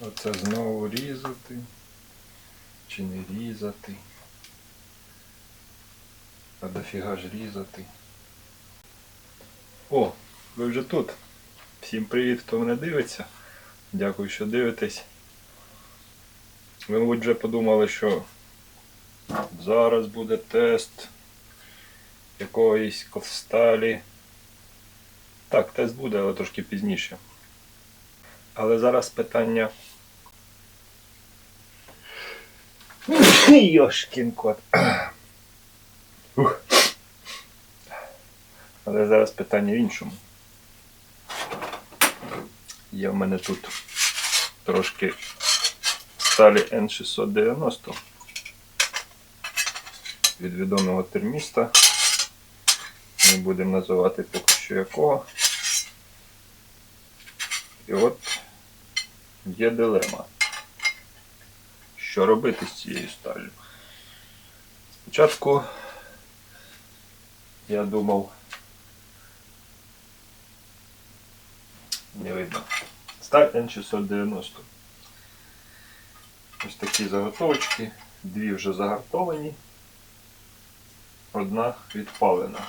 Оце знову різати. Чи не різати? А дофіга ж різати. О, ви вже тут. Всім привіт, хто мене дивиться. Дякую, що дивитесь. Ви, мабуть, вже подумали, що зараз буде тест якоїсь ковсталі. Так, тест буде, але трошки пізніше. Але зараз питання. Йошкін кот. Ух. Але зараз питання в іншому. Є в мене тут трошки сталі N690 від відомого терміста. Не будемо називати поки що якого. І от є дилема. Що робити з цією сталлю? Спочатку я думав. Не видно. Сталь N690. Ось такі заготовочки. Дві вже загартовані. Одна відпалена.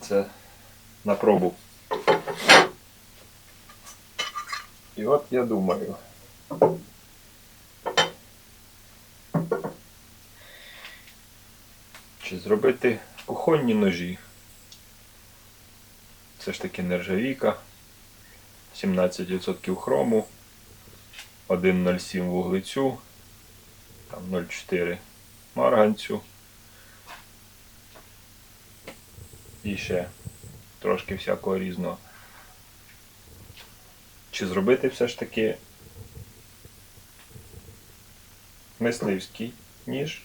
Це на пробу. І от я думаю. Чи зробити кухонні ножі? Це ж таки нержавійка, 17% хрому, 1,07 вуглецю, там 0,4 марганцю. І ще трошки всякого різного. Чи зробити все ж таки мисливський ніж?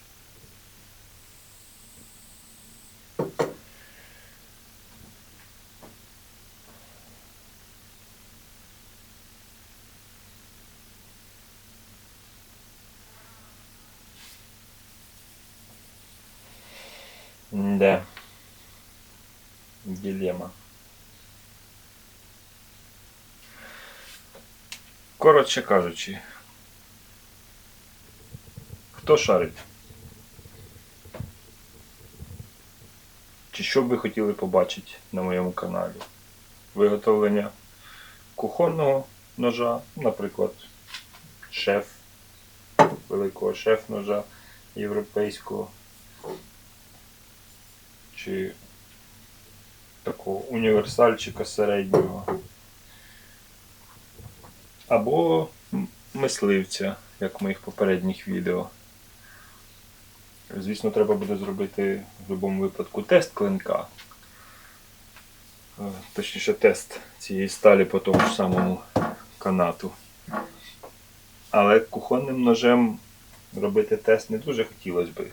Да. Дилемма. Коротше кажучи, хто шарить? Чи що б ви хотіли побачити на моєму каналі? Виготовлення кухонного ножа, наприклад, шеф, великого шеф-ножа європейського, чи такого універсальчика середнього. Або мисливця, як в моїх попередніх відео. Звісно, треба буде зробити в будь-якому випадку тест клинка. Е, Точніше, тест цієї сталі по тому ж самому канату. Але кухонним ножем робити тест не дуже хотілося би,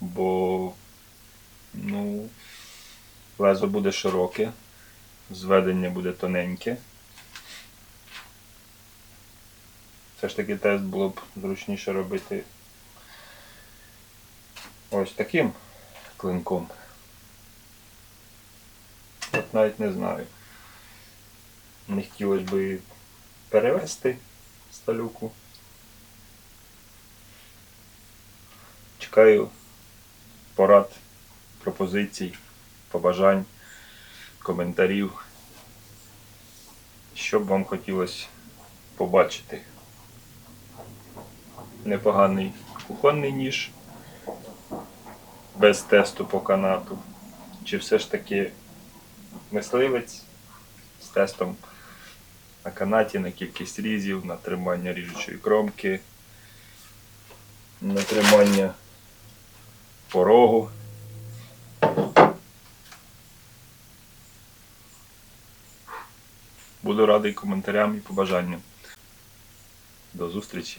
бо ну, лезо буде широке, зведення буде тоненьке. Все ж таки тест було б зручніше робити ось таким клинком. От навіть не знаю. Не хотілося би перевести сталюку. Чекаю порад, пропозицій, побажань, коментарів. Що б вам хотілося побачити? Непоганий кухонний ніж без тесту по канату. Чи все ж таки мисливець з тестом на канаті, на кількість різів, на тримання ріжучої кромки, на тримання порогу. Буду радий коментарям і побажанням. До зустрічі.